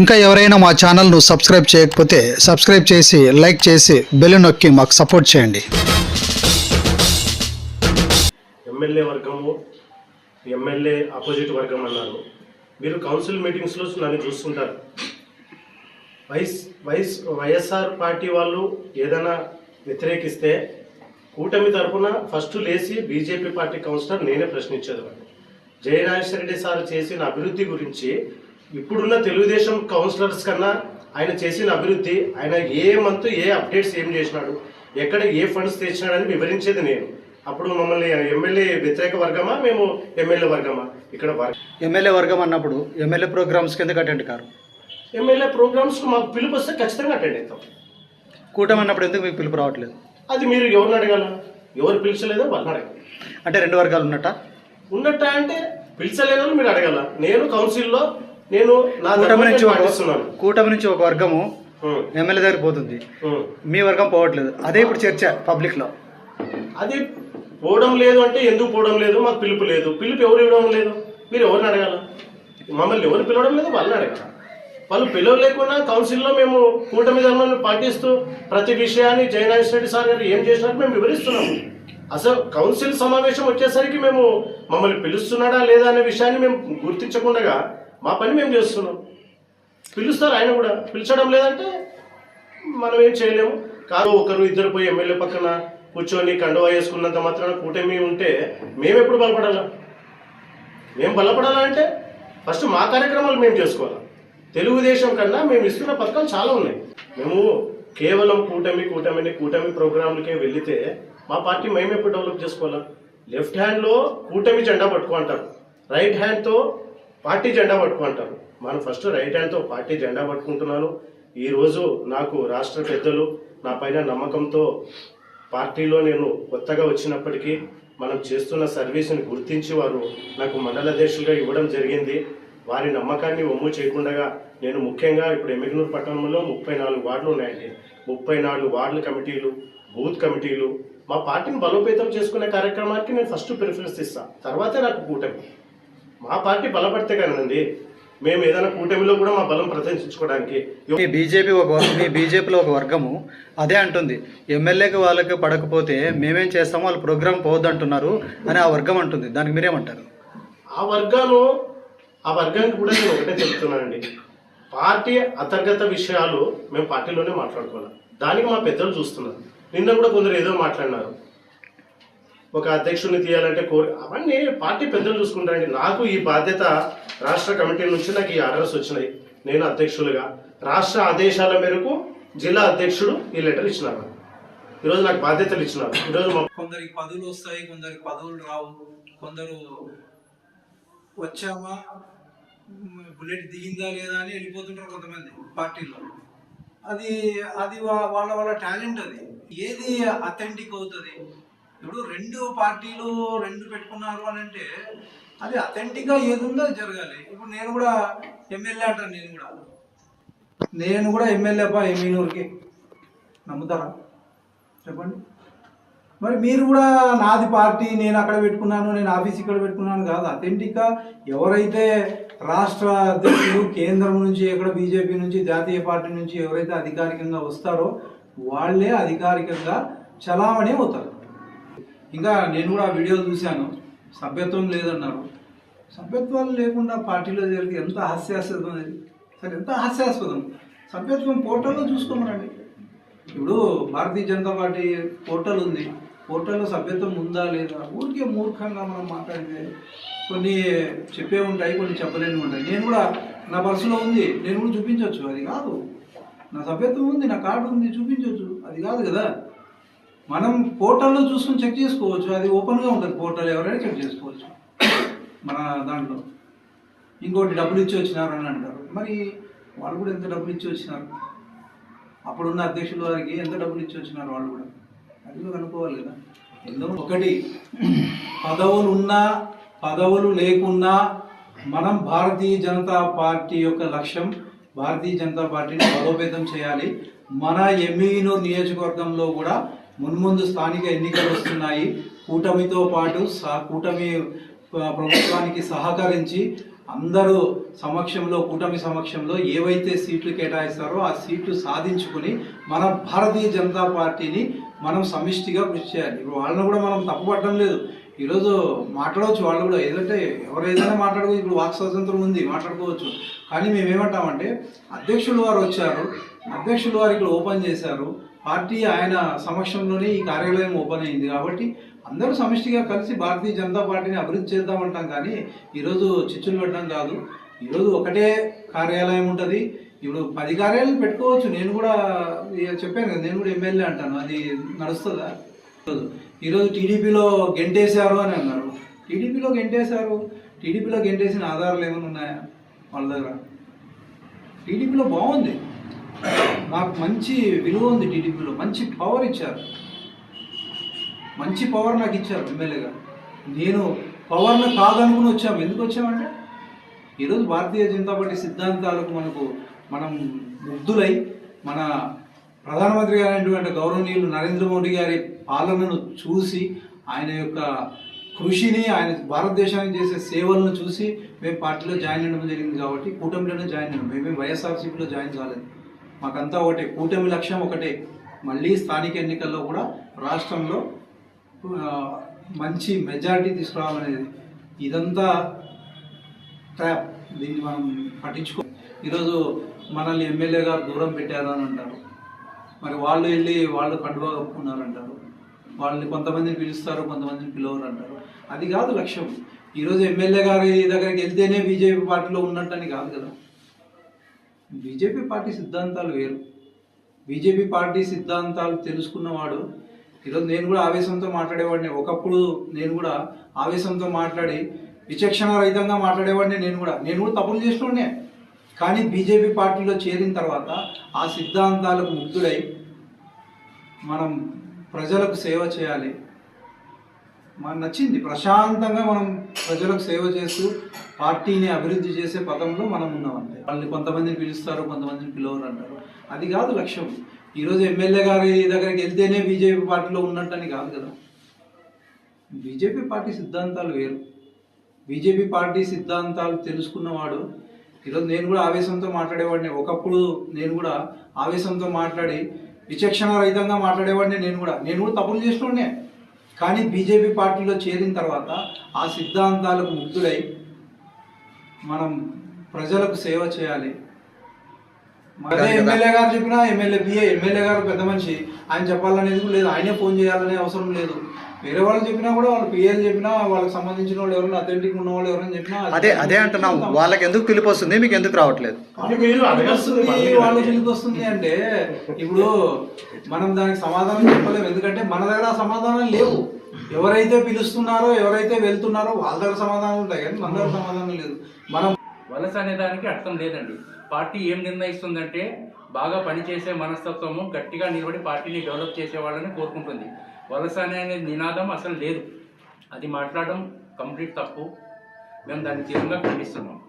ఇంకా ఎవరైనా మా ఛానల్ను సబ్స్క్రైబ్ చేయకపోతే సబ్స్క్రైబ్ చేసి లైక్ చేసి బెల్ నొక్కి మాకు సపోర్ట్ చేయండి. ఎమ్మెల్యే వర్గము ఎమ్మెల్యే అపోజిట్ వర్గం అన్నారు. మీరు కౌన్సిల్ మీటింగ్స్లో నన్ను చూస్తుంటారు. వైస్ వైస్ వైఎస్ఆర్ పార్టీ వాళ్ళు ఏదైనా వ్యతిరేకిస్తే కూటమి తరఫున ఫస్ట్ లేచి బీజేపీ పార్టీ కౌన్సిలర్ నేనే ప్రశ్నించేదాన్ని జయనాగేశ్వర రెడ్డి సార్ చేసిన అభివృద్ధి గురించి ఇప్పుడున్న తెలుగుదేశం కౌన్సిలర్స్ కన్నా ఆయన చేసిన అభివృద్ధి ఆయన ఏ మంత్ ఏ అప్డేట్స్ ఏం చేసినాడు ఎక్కడ ఏ ఫండ్స్ తెచ్చినాడని వివరించేది నేను. అప్పుడు మమ్మల్ని ఎమ్మెల్యే వ్యతిరేక వర్గమా మేము ఎమ్మెల్యే వర్గమా? ఇక్కడ ఎమ్మెల్యే వర్గం అన్నప్పుడు ఎమ్మెల్యే ప్రోగ్రామ్స్ కింద అటెండ్ కారు. ఎమ్మెల్యే ప్రోగ్రామ్స్ మాకు పిలుపు వస్తే ఖచ్చితంగా అటెండ్ అవుతాం. కూటమి అన్నప్పుడు ఎందుకు మీకు పిలుపు రావట్లేదు? అది మీరు ఎవరిని అడగాల? ఎవరు పిలిచలేదో వాళ్ళని అడగాలి. అంటే రెండు వర్గాలు ఉన్నట్ట? ఉన్నట్ట అంటే పిలిచలేదో మీరు అడగాల? నేను కౌన్సిల్లో నేను కూటమి నుంచి కూటమి నుంచి ఒక వర్గము ఎమ్మెల్యే దగ్గర పోతుంది. మీ వర్గం పోవట్లేదు. అదే ఇప్పుడు చర్చ పబ్లిక్లో అది పోవడం లేదు అంటే ఎందుకు పోవడం లేదు? మాకు పిలుపు లేదు. పిలుపు ఎవరు ఇవ్వడం లేదు? మీరు ఎవరిని అడగాల? మమ్మల్ని ఎవరు పిలవడం లేదు? వాళ్ళని అడగాల. వాళ్ళు పిలవలేకుండా కౌన్సిల్లో మేము కూటమి ధర్మాన్ని పాటిస్తూ ప్రతి విషయాన్ని జయనాథ్ రెడ్డి సార్ గారు ఏం చేసినట్టు మేము వివరిస్తున్నాము. అసలు కౌన్సిల్ సమావేశం వచ్చేసరికి మేము మమ్మల్ని పిలుస్తున్నాడా లేదా అనే విషయాన్ని మేము గుర్తించకుండా మా పని మేము చేస్తున్నాం. పిలుస్తారు ఆయన కూడా. పిలిచడం లేదంటే మనం ఏం చేయలేము. కాదు ఒకరు ఇద్దరు పోయి ఎమ్మెల్యే పక్కన కూర్చొని కండువా వేసుకున్నంత మాత్రాన కూటమి ఉంటే మేము ఎప్పుడు బలపడాలా? మేము బలపడాలా అంటే ఫస్ట్ మా కార్యక్రమాలు మేము చేసుకోవాలి. తెలుగుదేశం కన్నా మేము ఇస్తున్న పథకాలు చాలా ఉన్నాయి. మేము కేవలం కూటమి కూటమిని కూటమి ప్రోగ్రాంలకే వెళితే మా పార్టీ మేము ఎప్పుడు డెవలప్ చేసుకోవాలా? లెఫ్ట్ హ్యాండ్లో కూటమి జెండా పట్టుకో అంటారు రైట్ హ్యాండ్తో పార్టీ జెండా పట్టుకుంటారు. మనం ఫస్ట్ రైట్ హ్యాండ్తో పార్టీ జెండా పట్టుకుంటున్నాను. ఈరోజు నాకు రాష్ట్ర పెద్దలు నా పైన నమ్మకంతో పార్టీలో నేను కొత్తగా వచ్చినప్పటికీ మనం చేస్తున్న సర్వీస్ని గుర్తించి వారు నాకు మండల అధ్యక్షులుగా ఇవ్వడం జరిగింది. వారి నమ్మకాన్ని ఒమ్ము చేయకుండా నేను ముఖ్యంగా ఇప్పుడు ఎమ్మిగనూరు పట్టణంలో ముప్పై నాలుగు వార్డులు ఉన్నాయండి. ముప్పై నాలుగు వార్డుల కమిటీలు బూత్ కమిటీలు. మా పార్టీని బలోపేతం చేసుకునే కార్యక్రమానికి నేను ఫస్ట్ ప్రిఫరెన్స్ ఇస్తాను తర్వాతే నాకు కూటమి. మా పార్టీ బలపడితే కానండి మేము ఏదైనా కూటమిలో కూడా మా బలం ప్రదర్శించుకోవడానికి బీజేపీ ఒక మీ బీజేపీలో ఒక వర్గము అదే అంటుంది ఎమ్మెల్యేకి వాళ్ళకి పడకపోతే మేమేం చేస్తామో వాళ్ళు ప్రోగ్రామ్ పోవద్దు అంటున్నారు అని ఆ వర్గం అంటుంది. దానికి మీరేమంటారు? ఆ వర్గాలు ఆ వర్గానికి కూడా నేను ఒకటే చెప్తున్నానండి. పార్టీ అంతర్గత విషయాలు మేము పార్టీలోనే మాట్లాడుకోవాలి. దానికి మా పెద్దలు చూస్తున్నారు. నిన్న కూడా కొందరు ఏదో మాట్లాడినారు. ఒక అధ్యక్షుడిని తీయాలంటే కోరి అవన్నీ పార్టీ పెద్దలు చూసుకుంటారండి. నాకు ఈ బాధ్యత రాష్ట్ర కమిటీ నుంచి నాకు ఈ ఆర్డర్స్ వచ్చినాయి. నేను అధ్యక్షులుగా. రాష్ట్ర ఆదేశాల మేరకు జిల్లా అధ్యక్షుడు ఈ లెటర్ ఇచ్చినారు. ఈరోజు నాకు బాధ్యతలు ఇచ్చినారు. ఈరోజు కొందరికి పదవులు వస్తాయి కొందరికి పదవులు రావు. కొందరు వచ్చామా బుల్లెట్ దిగిందా లేదా అని వెళ్ళిపోతుంటారు కొంతమంది పార్టీలో. అది అది వాళ్ళ వాళ్ళ టాలెంట్ అది. ఏది అథెంటిక్ అవుతుంది? ఇప్పుడు రెండు పార్టీలు రెండు పెట్టుకున్నారు అని అంటే అది అథెంటిక్గా ఏది ఉందో అది జరగాలి? ఇప్పుడు నేను కూడా ఎమ్మెల్యే అంటాను నేను కూడా. నేను కూడా ఎమ్మెల్యే అబ్బా ఎమ్మెల్యేకి నమ్ముతారా? చెప్పండి. మరి మీరు కూడా నాది పార్టీ నేను అక్కడ పెట్టుకున్నాను నేను ఆఫీస్ ఇక్కడ పెట్టుకున్నాను కాదు. అథెంటిక్గా ఎవరైతే రాష్ట్ర అధ్యక్షులు కేంద్రం నుంచి ఎక్కడ బీజేపీ నుంచి జాతీయ పార్టీ నుంచి ఎవరైతే అధికారికంగా వస్తారో వాళ్ళే అధికారికంగా చలామణి అవుతారు. ఇంకా నేను కూడా ఆ వీడియోలు చూశాను. సభ్యత్వం లేదన్నారు. సభ్యత్వాలు లేకుండా పార్టీలో జరిగితే ఎంత హాస్యాస్పదం అది? సరే ఎంత హాస్యాస్పదం? సభ్యత్వం పోర్టల్లో చూసుకోమనండి. ఇప్పుడు భారతీయ జనతా పార్టీ పోర్టల్ ఉంది. పోర్టల్లో సభ్యత్వం ఉందా లేదా? ఊరికే మూర్ఖంగా మనం మాట్లాడితే కొన్ని చెప్పే ఉంటాయి కొన్ని చెప్పలేని ఉంటాయి. నేను కూడా నా పర్సులో ఉంది. నేను కూడా చూపించవచ్చు అది కాదు. నా సభ్యత్వం ఉంది నా కార్డు ఉంది చూపించవచ్చు అది కాదు కదా. మనం పోర్టల్లో చూసుకొని చెక్ చేసుకోవచ్చు. అది ఓపెన్గా ఉంటుంది. పోర్టల్ ఎవరైనా చెక్ చేసుకోవచ్చు. మన దాంట్లో. ఇంకోటి డబ్బులు ఇచ్చి వచ్చినారు అని అంటారు. మరి వాళ్ళు కూడా ఎంత డబ్బులు ఇచ్చి వచ్చినారు? అప్పుడున్న అధ్యక్షుల వారికి ఎంత డబ్బులు ఇచ్చి వచ్చినారు వాళ్ళు కూడా? అది కూడా కనుక్కోవాలి కదా. ఎంతో ఒకటి పదవులు ఉన్నా పదవులు లేకున్నా మనం భారతీయ జనతా పార్టీ యొక్క లక్ష్యం భారతీయ జనతా పార్టీని బలోపేతం చేయాలి. మన ఎమ్మిగనూరు నియోజకవర్గంలో కూడా మున్ముందు స్థానిక ఎన్నికలు వస్తున్నాయి. కూటమితో పాటు సహ కూటమి ప్రభుత్వానికి సహకరించి అందరూ సమక్షంలో కూటమి సమక్షంలో ఏవైతే సీట్లు కేటాయిస్తారో ఆ సీట్లు సాధించుకుని మన భారతీయ జనతా పార్టీని మనం సమిష్టిగా కృషి చేయాలి. ఇప్పుడు వాళ్ళని కూడా మనం తప్పుపట్టడం లేదు. ఈరోజు మాట్లాడవచ్చు వాళ్ళు కూడా. ఏదంటే ఎవరు ఏదైనా ఇప్పుడు వాక్ స్వాతంత్రం ఉంది మాట్లాడుకోవచ్చు. కానీ మేము ఏమంటామంటే అధ్యక్షులు వారు వచ్చారు. అధ్యక్షులు వారు ఇక్కడ ఓపెన్ చేశారు. పార్టీ ఆయన సమక్షంలోనే ఈ కార్యాలయం ఓపెన్ అయింది కాబట్టి అందరూ సమిష్టిగా కలిసి భారతీయ జనతా పార్టీని అభివృద్ధి చేద్దామంటాం కానీ ఈరోజు చిచ్చులు పెట్టడం కాదు. ఈరోజు ఒకటే కార్యాలయం ఉంటుంది. ఇప్పుడు పది కార్యాలయాలు పెట్టుకోవచ్చు. నేను కూడా ఇక చెప్పాను కదా నేను కూడా ఎమ్మెల్యే అంటాను. అది నడుస్తుందా? ఈరోజు టీడీపీలో గెంటేశారు అని అన్నారు. టీడీపీలో గెంటేశారు. టీడీపీలో గెంటేసిన ఆధారాలు ఏమైనా ఉన్నాయా వాళ్ళ దగ్గర? టీడీపీలో బాగుంది. నాకు మంచి విలువ ఉంది టీడీపీలో. మంచి పవర్ ఇచ్చారు. మంచి పవర్ నాకు ఇచ్చారు ఎమ్మెల్యేగా నేను పవర్ను కాదనుకుని వచ్చాము. ఎందుకు వచ్చామంటే ఈరోజు భారతీయ జనతా పార్టీ సిద్ధాంతాలకు మనకు మనం ముగ్ధులై మన ప్రధానమంత్రి గారైనటువంటి గౌరవనీయులు నరేంద్ర మోడీ గారి పాలనను చూసి ఆయన యొక్క కృషిని ఆయన భారతదేశానికి చేసే సేవలను చూసి మేము పార్టీలో జాయిన్ అవ్వడం జరిగింది కాబట్టి కూటమిలోనే జాయిన్ అయ్యాం. మేమే వైఎస్ఆర్సీపీలో జాయిన్ కాలేదు. మాకంతా ఒకటే కూటమి లక్ష్యం ఒకటే. మళ్ళీ స్థానిక ఎన్నికల్లో కూడా రాష్ట్రంలో మంచి మెజారిటీ తీసుకురావాలనేది. ఇదంతా ట్రాప్. దీన్ని మనం పట్టించుకో ఈరోజు మనల్ని ఎమ్మెల్యే గారు దూరం పెట్టారు అని అంటారు. మరి వాళ్ళు వెళ్ళి వాళ్ళు కండువా కప్పుకున్నారంటారు. వాళ్ళని కొంతమందిని పిలుస్తారు కొంతమందిని పిలవరు అంటారు అది కాదు లక్ష్యం. ఈరోజు ఎమ్మెల్యే గారి దగ్గరికి వెళ్తేనే బీజేపీ పార్టీలో ఉన్నట్టని కాదు కదా. బీజేపీ పార్టీ సిద్ధాంతాలు వేరు. బీజేపీ పార్టీ సిద్ధాంతాలు తెలుసుకున్నవాడు ఈరోజు నేను కూడా ఆవేశంతో మాట్లాడేవాడిని. ఒకప్పుడు నేను కూడా ఆవేశంతో మాట్లాడి విచక్షణ రహితంగా మాట్లాడేవాడిని నేను కూడా. నేను కూడా తప్పులు చేసినోడే కానీ బీజేపీ పార్టీలో చేరిన తర్వాత ఆ సిద్ధాంతాలకు ముగ్ధుడై మనం ప్రజలకు సేవ చేయాలి. మనకు నచ్చింది. ప్రశాంతంగా మనం ప్రజలకు సేవ చేస్తూ పార్టీని అభివృద్ధి చేసే పదంలో మనం ఉన్నామంటే వాళ్ళని కొంతమందిని పిలుస్తారు కొంతమందిని పిలవరు అంటారు అది కాదు లక్ష్యం. ఈరోజు ఎమ్మెల్యే గారి దగ్గరికి వెళ్తేనే బీజేపీ పార్టీలో ఉన్నట్టని కాదు కదా. బీజేపీ పార్టీ సిద్ధాంతాలు వేరు. బీజేపీ పార్టీ సిద్ధాంతాలు తెలుసుకున్నవాడు ఈరోజు నేను కూడా ఆవేశంతో మాట్లాడేవాడిని. ఒకప్పుడు నేను కూడా ఆవేశంతో మాట్లాడి విచక్షణ రహితంగా మాట్లాడేవాడిని నేను కూడా. నేను కూడా తప్పులు చేసినోడే కానీ బీజేపీ పార్టీలో చేరిన తర్వాత ఆ సిద్ధాంతాలకు ముగ్ధుడై మనం ప్రజలకు సేవ చేయాలి. అదే ఎమ్మెల్యే గారు చెప్పినా ఎమ్మెల్యే బిఏ ఎమ్మెల్యే గారు పెద్ద మనిషి. ఆయన చెప్పాలనేది లేదు. ఆయనే ఫోన్ చేయాలనే అవసరం లేదు. వేరే వాళ్ళు చెప్పినా కూడా వాళ్ళు పిఏలు చెప్పినా వాళ్ళకి సంబంధించిన వాళ్ళు ఎవరైనా అథెంటిక్ ఉన్న వాళ్ళు ఎవరైనా చెప్పినా అదే అదే అంటున్నాం వాళ్ళకి ఎందుకు పిలుపు వస్తుంది? మీకు ఎందుకు రావట్లేదు? వాళ్ళ ఎందుకు వస్తుంది అంటే ఇప్పుడు మనం దానికి సమాధానం చెప్పలేము. ఎందుకంటే మన దగ్గర సమాధానం లేవు. ఎవరైతే పిలుస్తున్నారో ఎవరైతే వెళ్తున్నారో వాళ్ళ దగ్గర సమాధానం ఉంటాయి. కానీ మన దగ్గర సమాధానం లేదు. మనం వలస అనే దానికి అర్థం లేదండి. పార్టీ ఏం నిర్ణయిస్తుందంటే బాగా పనిచేసే మనస్తత్వము గట్టిగా నిలబడి పార్టీని డెవలప్ చేసే వాళ్ళని కోరుకుంటుంది. వలస అనే నినాదం అసలు లేదు. అది మాట్లాడడం కంప్లీట్ తప్పు. మేము దాన్ని తీవ్రంగా ఖండిస్తున్నాం.